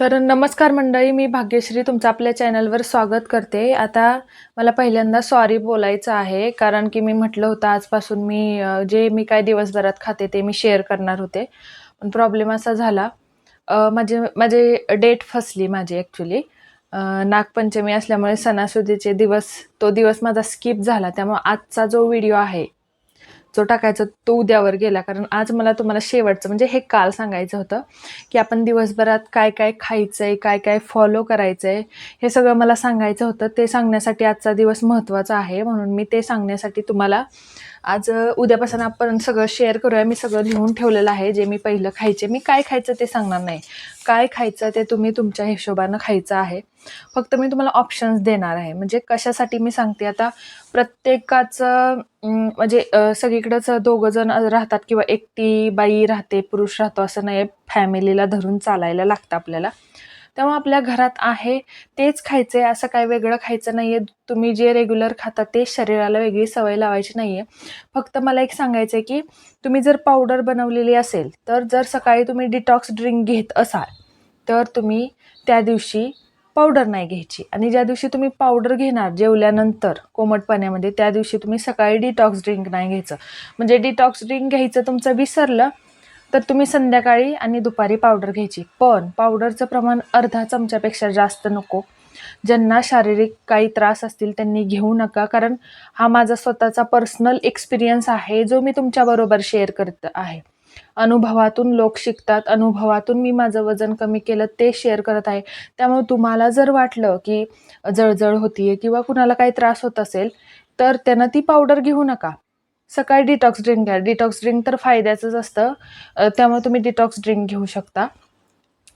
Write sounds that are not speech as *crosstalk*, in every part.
तर नमस्कार मंडळी मी भाग्यश्री तुमचं आपल्या चॅनलवर स्वागत करते. आता मला पहिल्यांदा सॉरी बोलायचं आहे कारण की मी म्हटलं होतं आजपासून मी जे मी काय दिवसभरात खाते ते मी शेअर करणार होते. पण प्रॉब्लेम असा झाला. माझे माझे डेट फसली माझी ॲक्च्युली नागपंचमी असल्यामुळे सणासुदीचे दिवस तो दिवस माझा स्किप झाला. त्यामुळे आजचा जो व्हिडिओ आहे जो टाकायचा तो उद्यावर गेला. कारण आज मला तुम्हाला शेवटचं म्हणजे हे काल सांगायचं होतं की आपण दिवसभरात काय काय खायचं आहे काय काय फॉलो करायचं आहे हे सगळं मला सांगायचं होतं. ते सांगण्यासाठी आजचा दिवस महत्त्वाचा आहे म्हणून मी ते सांगण्यासाठी तुम्हाला आज उद्यापासून आपण सगळं शेअर करूया. मी सगळं लिहून ठेवलेलं आहे जे मी पहिलं खायचे. मी काय खायचं ते सांगणार नाही. काय खायचं ते तुम्ही तुमच्या हिशोबानं खायचं आहे. फक्त मी तुम्हाला ऑप्शन्स देणार आहे. म्हणजे कशासाठी मी सांगते आता प्रत्येकाचं म्हणजे सगळीकडंच दोघं जण राहतात किंवा एकटी बाई राहते पुरुष राहतो असं नाही. फॅमिलीला धरून चालायला लागतं आपल्याला. तेव्हा आपल्या घरात आहे तेच खायचं आहे असं काय वेगळं खायचं नाही आहे तुम्ही जे रेग्युलर खाता ते शरीराला वेगळी सवय लावायची नाही आहे फक्त मला एक सांगायचं आहे की तुम्ही जर पावडर बनवलेली असेल तर जर सकाळी तुम्ही डिटॉक्स ड्रिंक घेत असाल तर तुम्ही त्या दिवशी पावडर नाही घ्यायची. आणि ज्या दिवशी तुम्ही पावडर घेणार जेवल्यानंतर कोमट पाण्यामध्ये त्या दिवशी तुम्ही सकाळी डिटॉक्स ड्रिंक नाही घ्यायचं. म्हणजे डिटॉक्स ड्रिंक घ्यायचं तुमचं विसरलं तर तुम्ही संध्याकाळी आणि दुपारी पावडर घ्यायची. पण पावडरचं प्रमाण अर्धा चमच्यापेक्षा जास्त नको. ज्यांना शारीरिक काही त्रास असतील त्यांनी घेऊ नका. कारण हा माझा स्वतःचा पर्सनल एक्सपिरियन्स आहे जो मी तुमच्याबरोबर शेअर करत आहे. अनुभवातून लोक शिकतात. अनुभवातून मी माझं वजन कमी केलं ते शेअर करत आहे. त्यामुळे तुम्हाला जर वाटलं की जळजळ होतीये किंवा कुणाला काही त्रास होत असेल तर त्यानं ती पावडर घेऊ नका. सकाळी डिटॉक्स ड्रिंक घ्या. डिटॉक्स ड्रिंक तर फायद्याचंच असतं. त्यामुळे तुम्ही डिटॉक्स ड्रिंक घेऊ शकता.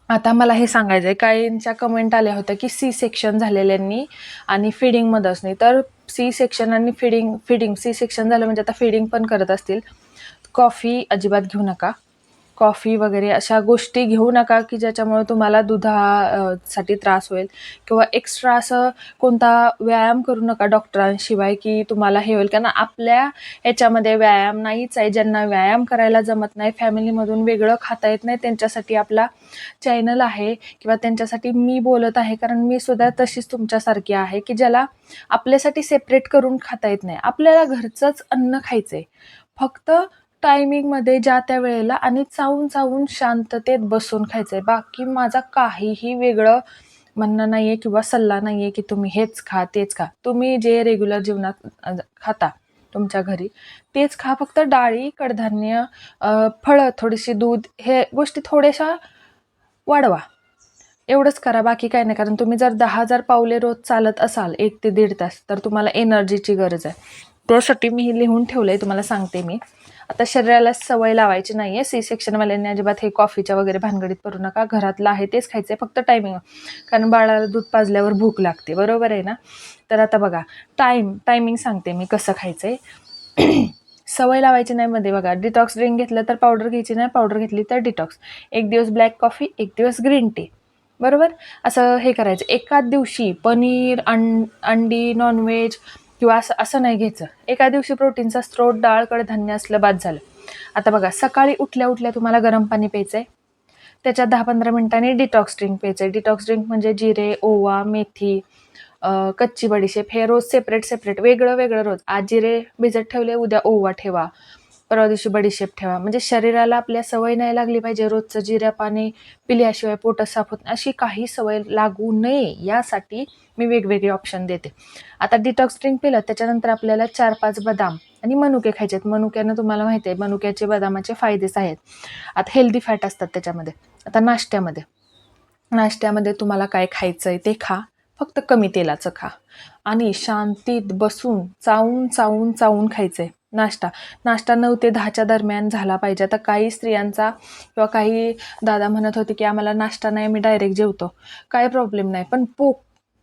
आता मला हे सांगायचं आहे काहींच्या कमेंट आल्या होत्या की सी सेक्शन झालेल्यांनी आणि फिडिंगमध्येच नाही तर सी सेक्शन आणि फिडिंग फिडिंग सी सेक्शन झालं म्हणजे आता फिडिंग पण करत असतील. कॉफी अजिबात घेऊ नका. कॉफी वगैरे अशा गोष्टी घेऊ नका की ज्याच्यामुळे तुम्हाला दुधा साठी त्रास होईल. किंवा एक्स्ट्रा असं कोणता व्यायाम करू नका डॉक्टरांशिवाय की तुम्हाला हे होईल. कारण आपल्या ह्याच्यामध्ये व्यायाम नाहीच आहे. ज्यांना व्यायाम करायला जमत नाही फॅमिलीमधून वेगळं खाता येत नाही त्यांच्यासाठी आपला चॅनल आहे किंवा त्यांच्यासाठी मी बोलत आहे. कारण मी सुद्धा तशीच तुमच्यासारखी आहे की ज्याला आपल्यासाठी सेपरेट करून खाता येत नाही. आपल्याला घरचंच अन्न खायचं आहे फक्त टायमिंगमध्ये ज्या त्या वेळेला आणि चावून चावून शांततेत बसून खायचं आहे बाकी माझा काहीही वेगळं म्हणणं नाही आहे किंवा सल्ला नाही आहे की तुम्ही हेच खा तेच खा. तुम्ही जे रेग्युलर जीवनात खाता तुमच्या घरी तेच खा. फक्त डाळी कडधान्य फळं थोडीशी दूध हे गोष्टी थोड्याशा वाढवा. एवढंच करा. बाकी काय नाही. कारण तुम्ही जर दहा हजार पावले रोज चालत असाल एक ते दीड तास तर तुम्हाला एनर्जीची गरज आहे. त्यासाठी मी हे लिहून ठेवलं आहे तुम्हाला सांगते मी. आता शरीराला सवय लावायची नाही आहे सी सेक्शनवाल्यांनी अजिबात हे कॉफीच्या वगैरे भानगडीत करू नका. घरातलं आहे तेच खायचं आहे फक्त टायमिंग कारण बाळाला दूध पाजल्यावर भूक लागते. बरोबर आहे ना? तर आता बघा टाईम टायमिंग सांगते मी कसं खायचं आहे *clears throat* सवय लावायची नाही मध्ये बघा. डिटॉक्स ड्रिंक घेतलं तर पावडर घ्यायची नाही पावडर घेतली तर डिटॉक्स एक दिवस ब्लॅक कॉफी एक दिवस ग्रीन टी बरोबर? असं हे करायचं. एकाच दिवशी पनीर अंड अंडी नॉनव्हेज किंवा असं असं नाही घ्यायचं. एका दिवशी प्रोटीनचा स्त्रोत डाळ कडधान्य असलं बाद झालं. आता बघा सकाळी उठल्या उठल्या तुम्हाला गरम पाणी प्यायचं आहे त्याच्यात दहा पंधरा मिनिटांनी डिटॉक्स ड्रिंक प्यायचं आहे डिटॉक्स ड्रिंक म्हणजे जिरे ओवा मेथी कच्ची बडीशेप हे रोज सेपरेट सेपरेट वेगळं वेगळं रोज. आज जिरे भिजत ठेवले उद्या ओवा ठेवा. परवा दिवशी बडीशेप ठेवा. म्हणजे शरीराला आपल्या सवय नाही लागली पाहिजे. रोजचं जिऱ्या पाणी पिल्याशिवाय पोट साफ होत अशी काही सवय लागू नये. यासाठी मी वेगवेगळे ऑप्शन देते. आता डिटॉक्स ड्रिंक पिलं त्याच्यानंतर आपल्याला चार पाच बदाम आणि मनुके खायचे आहेत मनुक्यानं तुम्हाला माहिती आहे मनुक्याचे बदामाचे फायदेच आहेत. आता हेल्दी फॅट असतात त्याच्यामध्ये. आता नाश्त्यामध्ये. नाश्त्यामध्ये तुम्हाला काय खायचं आहे ते खा. फक्त कमी तेलाचं खा. आणि शांतीत बसून चावून चावून चावून खायचं आहे नाश्ता. नाश्ता नऊ ते दहाच्या दरम्यान झाला पाहिजे. आता काही स्त्रियांचा किंवा काही दादा म्हणत होते की आम्हाला नाश्ता नाही मी डायरेक्ट जेवतो. काय प्रॉब्लेम नाही. पण पो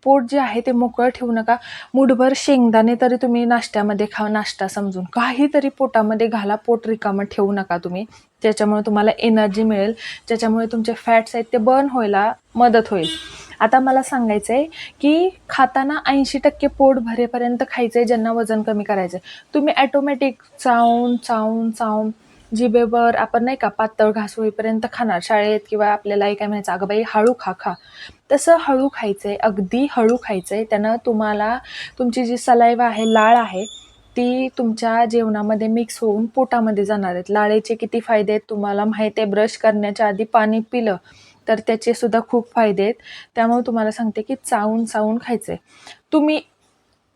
पोट जे आहे ते मोकळं ठेवू नका. मुठभर शेंगदाणे तरी तुम्ही नाश्त्यामध्ये खा नाश्ता समजून. काहीतरी पोटामध्ये घाला पोट रिकामं ठेवू नका तुम्ही. ज्याच्यामुळे तुम्हाला एनर्जी मिळेल ज्याच्यामुळे तुमचे फॅट्स आहेत ते बर्न व्हायला मदत होईल. आता मला सांगायचं आहे की खाताना ऐंशी टक्के पोट भरेपर्यंत खायचं आहे ज्यांना वजन कमी करायचं आहे तुम्ही ॲटोमॅटिक चावून चावून चावून जिभेवर आपण नाही का पातळ घास होईपर्यंत खाणार. शाळेत किंवा आपल्याला काय म्हणायचं अगं बाई हळू खा खा. तसं हळू खायचं आहे अगदी हळू खायचं आहे त्यानं तुम्हाला तुमची जी सलाईवा आहे लाळ आहे ती तुमच्या जेवणामध्ये मिक्स होऊन पोटामध्ये जाणार आहेत. लाळेचे किती फायदे आहेत तुम्हाला माहीत आहे. ब्रश करण्याच्या आधी पाणी पिलं तर त्याचे सुद्धा खूप फायदे आहेत. त्यामुळे तुम्हाला सांगते की चावून चावून खायचं आहे तुम्ही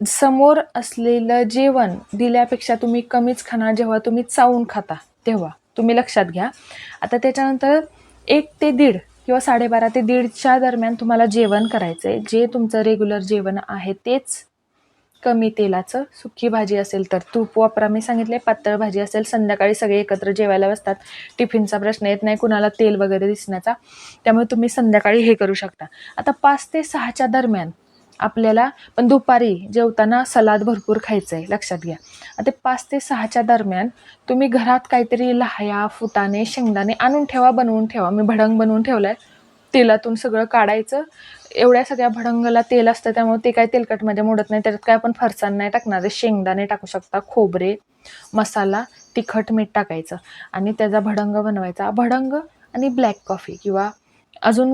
समोर असलेलं जेवण दिल्यापेक्षा तुम्ही कमीच खाणार जेव्हा तुम्ही चावून खाता तेव्हा. तुम्ही लक्षात घ्या. आता त्याच्यानंतर एक ते दीड किंवा साडेबारा ते दीडच्या दरम्यान तुम्हाला जेवण करायचं आहे जे तुमचं रेग्युलर जेवण आहे तेच कमी तेलाचं सुकी भाजी असेल तर तूप वापरा. मी सांगितले पातळ भाजी असेल संध्याकाळी सगळे एकत्र जेवायला बसतात. टिफिनचा प्रश्न येत नाही कुणाला तेल वगैरे दिसण्याचा. त्यामुळे तुम्ही संध्याकाळी हे करू शकता. आता पाच ते सहाच्या दरम्यान आपल्याला पण दुपारी जेवताना सलाद भरपूर खायचं आहे लक्षात घ्या. आता पाच ते सहाच्या दरम्यान तुम्ही घरात काहीतरी लहाया फुटाणे शेंगदाणे आणून ठेवा बनवून ठेवा. मी भडंग बनवून ठेवलं आहे तेलातून सगळं काढायचं. एवढ्या सगळ्या भडंगाला तेल असतं त्यामुळे ते काय तेलकटमध्ये मोडत नाही. त्याच्यात काय आपण फरसाण नाही टाकणार आहे. शेंगदाणे टाकू शकता. खोबरे मसाला तिखट मीठ टाकायचं. आणि त्याचा भडंग बनवायचा. भडंग आणि ब्लॅक कॉफी किंवा अजून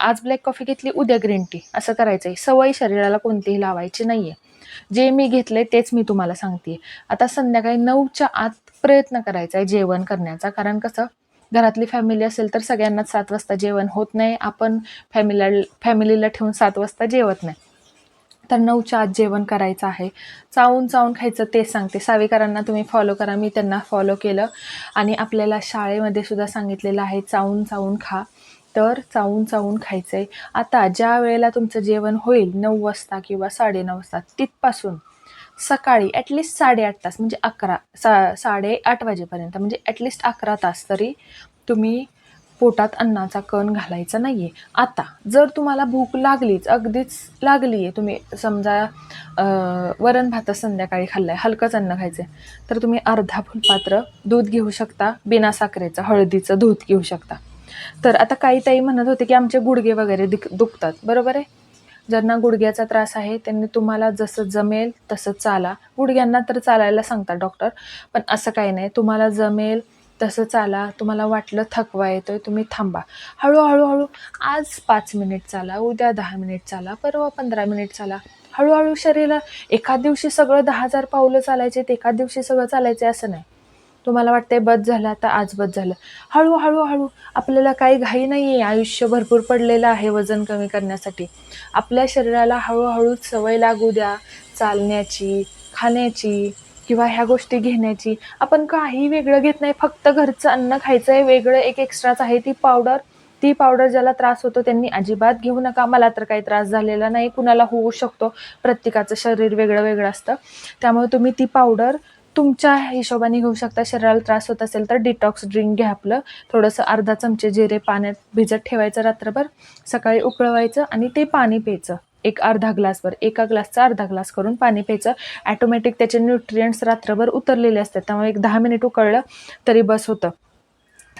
आज ब्लॅक कॉफी घेतली उद्या ग्रीन टी असं करायचं आहे सवय शरीराला कोणतीही लावायची नाही आहे जे मी घेतले तेच मी तुम्हाला सांगते आता संध्याकाळी नऊच्या आत प्रयत्न करायचा आहे जेवण करण्याचा. कारण कसं घरातली फॅमिली असेल तर सगळ्यांनाच सात वाजता जेवण होत नाही. आपण फॅमिला फॅमिलीला ठेवून सात वाजता जेवत नाही. तर नऊच्या आत जेवण करायचं आहे. चावून चावून खायचं ते सांगते. सावेकरांना तुम्ही फॉलो करा. मी त्यांना फॉलो केलं. आणि आपल्याला शाळेमध्ये सुद्धा सांगितलेलं आहे चावून चावून खा. तर चावून चावून खायचं आहे आता ज्या वेळेला तुमचं जेवण होईल नऊ वाजता किंवा साडेनऊ वाजता तिथपासून सकाळी ॲटलिस्ट साडेआठ तास म्हणजे अकरा सा साडेआठ वाजेपर्यंत म्हणजे ॲटलिस्ट अकरा तास तरी तुम्ही पोटात अन्नाचा कण घालायचा नाही आहे आता जर तुम्हाला भूक लागलीच अगदीच लागली आहे तुम्ही समजा वरण भात संध्याकाळी खाल्लं आहे हलकंच अन्न खायचं आहे तर तुम्ही अर्धा फुलपात्र दूध घेऊ शकता बिना साखरेचं हळदीचं दूध घेऊ शकता. तर आता काही ताई म्हणत होते की आमचे गुडघे वगैरे दुख दुखतात बरोबर आहे? ज्यांना गुडघ्याचा त्रास आहे त्यांनी तुम्हाला जसं जमेल तसं चाला. गुडघ्यांना तर चालायला सांगतात डॉक्टर पण असं काही नाही. तुम्हाला जमेल तसं चाला. तुम्हाला वाटलं थकवा येतोय तुम्ही थांबा. हळूहळू हळू आज पाच मिनिट चाला उद्या दहा मिनिट चाला परवा पंधरा मिनिट चाला. हळूहळू शरीराला एका दिवशी सगळं दहा हजार पावलं चालायचे एका दिवशी सगळं चालायचे असं नाही. तुम्हाला वाटतंय बस झालं आता आज बस झालं. हळूहळू हळू आपल्याला काही घाई नाही आहे आयुष्य भरपूर पडलेलं आहे वजन कमी करण्यासाठी. आपल्या शरीराला हळूहळू सवय लागू द्या. चालण्याची खाण्याची किंवा ह्या गोष्टी घेण्याची. आपण काही वेगळं घेत नाही. फक्त घरचं अन्न खायचं आहे वेगळं एक एक्स्ट्राच आहे ती पावडर ती पावडर ज्याला त्रास होतो त्यांनी अजिबात घेऊ नका. मला तर काही त्रास झालेला नाही. कुणाला होऊ शकतो. प्रत्येकाचं शरीर वेगळं वेगळं असतं. त्यामुळे तुम्ही ती पावडर तुमच्या हिशोबाने घेऊ शकता शरीराला त्रास होत असेल तर डिटॉक्स ड्रिंक घ्या आपलं. थोडंसं अर्धा चमचे जिरे पाण्यात भिजत ठेवायचं रात्रभर. सकाळी उकळवायचं आणि ते पाणी प्यायचं. एक अर्धा ग्लासभर एका ग्लासचा अर्धा ग्लास करून पाणी प्यायचं. ॲटोमॅटिक त्याचे न्यूट्रियंट्स रात्रभर उतरलेले असतात. त्यामुळे एक दहा मिनिट उकळलं तरी बस होतं.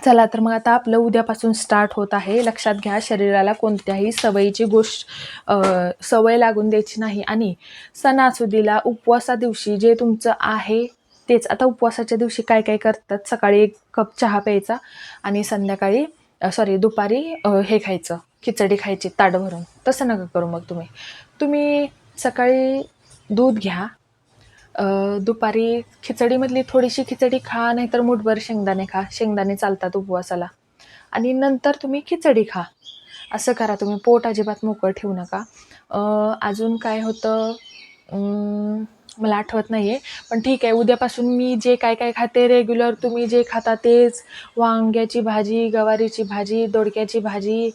चला तर मग आता आपलं उद्यापासून स्टार्ट होत आहे. लक्षात घ्या शरीराला कोणत्याही सवयीची गोष्ट सवय लागून द्यायची नाही. आणि सणासुदीला उपवासा दिवशी जे तुमचं आहे तेच आता उपवासाच्या दिवशी काय काय करतात? सकाळी एक कप चहा प्यायचा आणि संध्याकाळी सॉरी दुपारी हे खायचं खिचडी खायची ताट भरून. तसं नका करू मग तुम्ही. तुम्ही सकाळी दूध घ्या. दुपारी खिचडीमधली थोडीशी खिचडी खा नाहीतर मुठभर शेंगदाणे खा. शेंगदाणे चालतात उपवासाला. आणि नंतर तुम्ही खिचडी खा. असं करा तुम्ही. पोट अजिबात मोकळं ठेवू नका. अजून काय होतं? मला आठवत नाही आहे पण ठीक आहे उद्यापासून मी जे काय काय खाते रेग्युलर तुम्ही जे खाता तेच. वांग्याची भाजी गवारीची भाजी दोडक्याची भाजी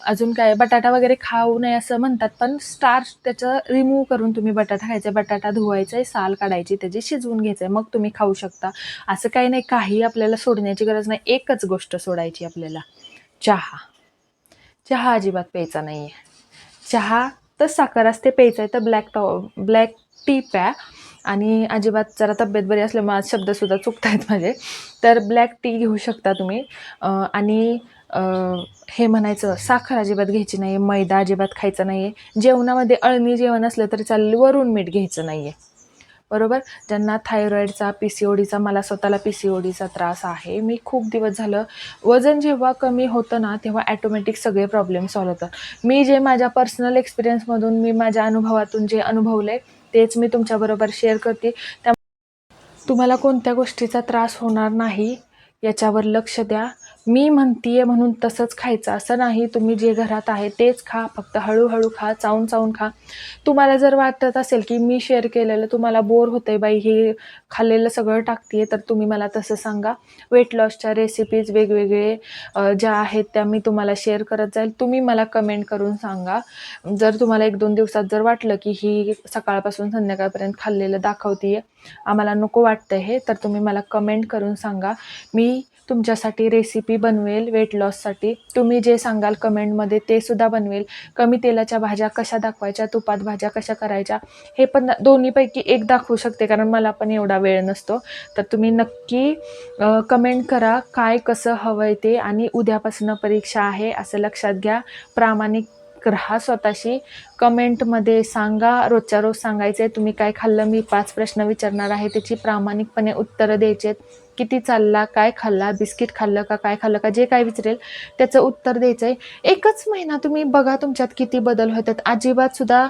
अजून काय? बटाटा वगैरे खाऊ नये असं म्हणतात पण स्टार्च त्याचं रिमूव्ह करून तुम्ही बटाटा खायचा बटाटा धुवायचा आहे साल काढायची त्याची शिजवून घ्यायचं आहे मग तुम्ही खाऊ शकता. असं काही नाही काही आपल्याला सोडण्याची गरज नाही एकच गोष्ट सोडायची आपल्याला. चहा. चहा अजिबात प्यायचा नाही आहे चहा तर साखर असते प्यायचं आहे तर ब्लॅक टॉ ब्लॅक टी प्या. आणि अजिबात जरा तब्येत बरी असल्यामुळे आज शब्दसुद्धा चुकत आहेत माझे. तर ब्लॅक टी घेऊ शकता तुम्ही. आणि हे म्हणायचं साखर अजिबात घ्यायची नाही मैदा अजिबात खायचा नाही आहे जेवणामध्ये अळणी जेवण असलं तरी चालेल वरून मीठ घ्यायचं नाही आहे बरोबर? ज्यांना थायरॉईडचा पी सी ओ डीचा मला स्वतःला पी सी ओ डीचा त्रास आहे. मी खूप दिवस झालं वजन जेव्हा कमी होतं ना तेव्हा ॲटोमॅटिक सगळे प्रॉब्लेम सॉल्व होतात. मी जे माझ्या पर्सनल एक्सपिरियन्समधून मी माझ्या अनुभवातून जे अनुभवले तेच मी तुमच्याबरोबर शेअर करते. त्या तुम्हाला कोणत्या गोष्टीचा त्रास होणार नाही याच्यावर लक्ष द्या. मी म्हणतीये म्हणून तसंच खायचं. असं नाही तुम्ही जे घरात आहे तेच खा फक्त हळूहळू खा चावून चावून खा. तुम्हाला जर वाटत असेल की मी शेअर केलेलं तुम्हाला बोर होतंय बाई हे खाल्लेलं सगळं टाकते तर तुम्ही मला तसं सांगा. वेट लॉसच्या रेसिपीज वेगवेगळे ज्या आहेत त्या मी तुम्हाला शेअर करत जाईल. तुम्ही मला कमेंट करून सांगा. जर तुम्हाला एक दोन दिवसात जर वाटलं की ही सकाळपासून संध्याकाळपर्यंत खाल्लेलं दाखवतीये आम्हाला नको वाटतं हे तर तुम्ही मला कमेंट करून सांगा. मी तुमच्यासाठी रेसिपी बनवेल वेट लॉससाठी तुम्ही जे सांगाल कमेंटमध्ये ते सुद्धा बनवेल. कमी तेलाच्या भाज्या कशा दाखवायच्या तुपात भाज्या कशा करायच्या हे पण दोन्हीपैकी एक दाखवू शकते कारण मला पण एवढा वेळ नसतो. तर तुम्ही नक्की कमेंट करा काय कसं हवं आहे ते आणि उद्यापासून परीक्षा आहे असं लक्षात घ्या. प्रामाणिक राहा स्वतःशी कमेंटमध्ये सांगा रोजच्या रोज सांगायचं आहे तुम्ही काय खाल्लं मी पाच प्रश्न विचारणार आहे त्याची प्रामाणिकपणे उत्तरं द्यायचे आहेत किती चालला काय खाल्ला बिस्किट खाल्लं का काय खाल्लं का जे काय विचारेल त्याचं उत्तर द्यायचं आहे एकच महिना तुम्ही बघा तुमच्यात किती बदल होतात. अजिबातसुद्धा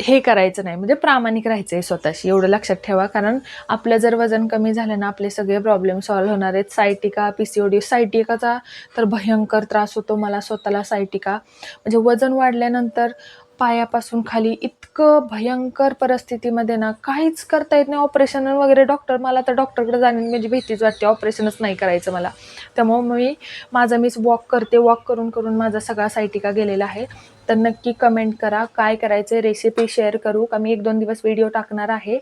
हे करायचं नाही म्हणजे प्रामाणिक राहायचं आहे स्वतःशी एवढं लक्षात ठेवा. कारण आपलं जर वजन कमी झालं ना आपले सगळे प्रॉब्लेम सॉल्व्ह होणार आहेत. Sciatica P C O D सायटिकाचा तर भयंकर त्रास होतो मला स्वतःला सायटिका म्हणजे वजन वाढल्यानंतर पायापासून खाली इतकं भयंकर परिस्थितीमध्ये ना काहीच करता येत नाही. ऑपरेशन वगैरे डॉक्टर मला तर डॉक्टरकडे जाण्याची म्हणजे भीतीच वाटते. ऑपरेशनच नाही करायचं मला. त्यामुळं मी माझं मीच वॉक करते. वॉक करून करून माझा सगळा सायटिका गेलेला आहे. तर नक्की कमेंट करा. काय करायचं रेसिपी शेअर करू. का मी एक दोन दिवस व्हिडिओ टाकणार आहे.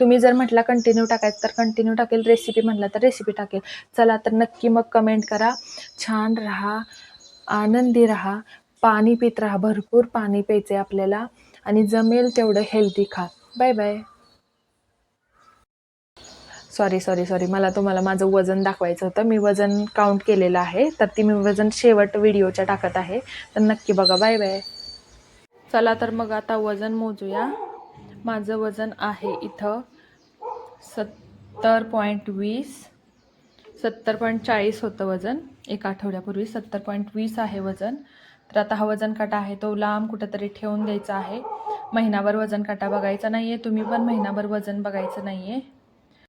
तुम्ही जर म्हटला कंटिन्यू टाकायचं तर कंटिन्यू टाकेल. रेसिपी म्हटलं तर रेसिपी टाकेल. चला तर नक्की मग कमेंट करा. छान राहा. आनंदी राहा. पाणी पित राहा. भरपूर पाणी प्यायचे आपल्याला. आणि जमेल तेवढं हेल्दी खा. Bye bye sorry sorry sorry मला तुम्हाला माझं वजन दाखवायचं होतं. मी वजन काउंट केलेलं आहे. तर ती मी वजन शेवट व्हिडिओच्या टाकत आहे. तर नक्की बघा. बाय बाय चला तर मग आता वजन मोजूया. माझं वजन आहे इथं सत्तर पॉईंट वीस. सत्तर पॉईंट चाळीस होतं वजन. एक आठवड्यापूर्वी सत्तर पॉईंट वीस आहे वजन. तर आता हा वजन काटा आहे तो लांब कुठंतरी ठेवून द्यायचा आहे. महिनाभर वजन काटा बघायचा नाही आहे तुम्ही पण महिनाभर वजन बघायचं नाही आहे